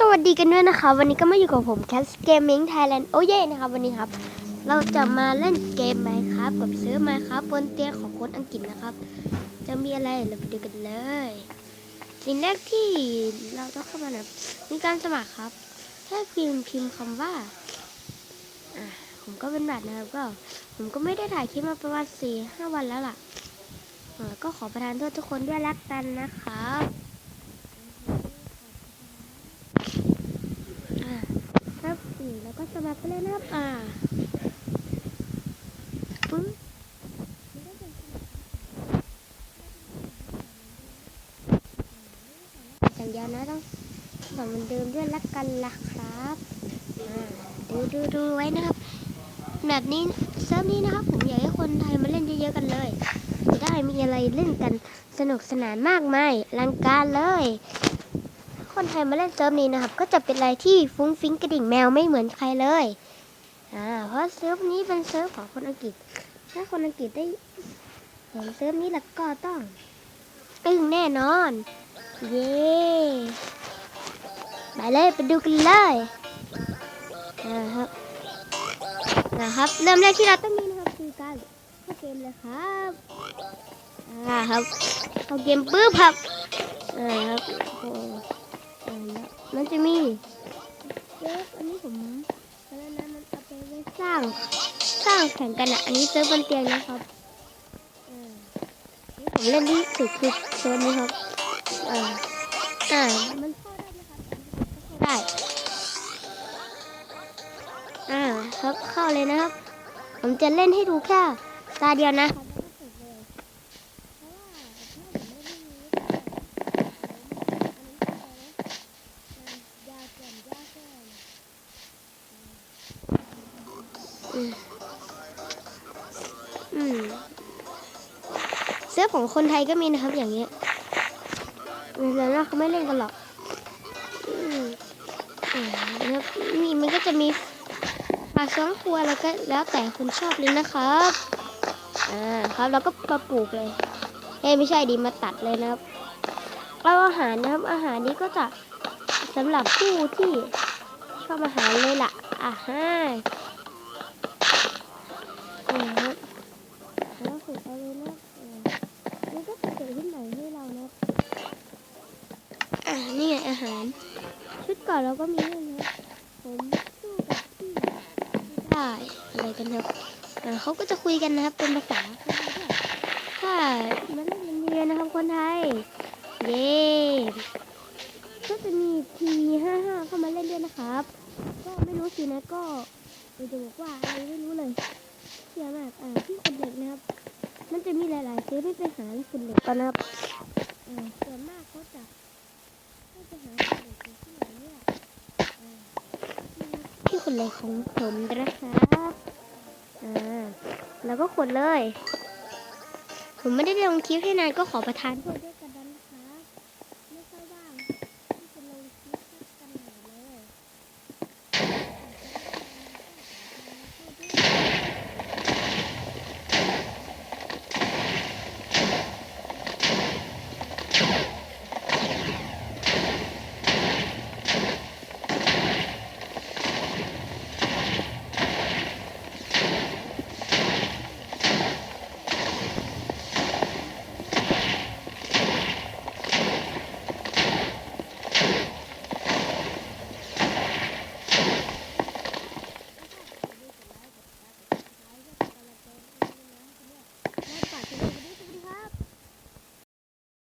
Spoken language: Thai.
สวัสดีกันด้วยนะคะ วันนี้ก็มาอยู่กับผม Cat Gaming Thailand โอ้เย่นะครับวันนี้ครับ เราจะมาเล่นเกม Minecraft กับซื้อ Minecraft บนเตียงของคนอังกฤษนะครับ จะมีอะไรเราไปดูกันเลย สิ่งแรกที่เราต้องเข้ามานะมีการสมัครครับแค่พิมพ์พิมพ์คำว่าผมก็เป็นแบบนะครับก็ ผมก็ไม่ได้ถ่ายคลิปมาประมาณสี่ห้าวันแล้วล่ะก็ขอประทานโทษทุกคนด้วยรักกันนะครับ อ่าครับอืมแล้ว ก็สมัครไปเลยนะครับอ่าปึ้งอย่างเดียวนะต้องสอนมือนเดิมด้วยละกันล่ะครับอ่าดูดูดูไว้นะครับ แบบนี้เซิร์ฟนี้นะครับ ผมอยากให้คนไทยมาเล่นเยอะๆกันเลย จะได้มีอะไรเล่นกันสนุกสนานมากมายลังการเลย คนไทยมาเล่นเซิร์ฟนี้นะครับ ก็จะเป็นอะไรที่ฟุ้งฟิ้งกระดิ่งแมวไม่เหมือนใครเลยอ่าเพราะเซิร์ฟนี้เป็นเซิร์ฟของคนอังกฤษ ถ้าคนอังกฤษได้เห็นเซิร์ฟนี้แล้วก็ต้องอึ้งแน่นอน เย้ไปเลยไปดูกันเลยนะครับนะครับ เริ่มแรกที่เราต้องมีนะครับคือการเข้าเกมเลยครับอ่าครับเข้าเกมปุ๊บครับอ่าครับโอ้ มันจะมีเซิร์ฟอันนี้ผมอะไรนะมันเอาไปไว้สร้าง สร้างแข่งกันอะ อันนี้เซิร์ฟบนเตียงนะครับอ่านี่ผมเล่นที่สุดคือโซนนี้ครับอ่าอ่ามันเข้าได้นะครับเข้าได้อ่าครับเข้าเลยนะครับ ผมจะเล่นให้ดูแค่ตาเดียวนะ อืมเสื้อของคนไทยก็มีนะครับ อย่างเงี้ยแล้วนะเขาไม่เล่นกันหรอกอืมอมีมันก็จะมีปลาสองตัวแล้วก็แล้วแต่คุณชอบเลยนะครับอ่าครับเราก็มาปลูกเลยเอ้ไม่ใช่ดีมาตัดเลยนะครับเอาอาหารนะครับ อาหารนี้ก็จะสำหรับผู้ที่ชอบอาหารเลยล่ะอ่าฮะอ่าฮะแล้วฝึกเอาเลยนะอ่ามันก็จะเกิดขึ้นใหม่ให้เรานะอ่านี่ไงอาหาร ชุดก่อนเราก็มีด้วยนะผมสู้กับพี่ไม่ได้อะไรกันครับอ่าเขาก็จะคุยกันนะครับเป็นภาษาถ้ามันเรียนเรียนนะครับคนไทย เย้ก็จะมีทีห้าห้าเข้ามาเล่นด้วยนะครับ ก็ไม่รู้สินะก็จะบอกว่าอะไรไม่รู้เลยเชื่อมากอ่าที่คนเด็กนะครับ มันจะมีหลายๆซื้อไม่ไปหาคนเด็กกันนะครับอ่าส่วนมากเขาจะ ที่ไหนเนี่ยอ่าที่คนเล็กของผมนะครับอ่าแล้วก็ขวดเลย ผมไม่ได้ลงคลิปให้นานก็ขอประทานโทษด้วยกันนะคะ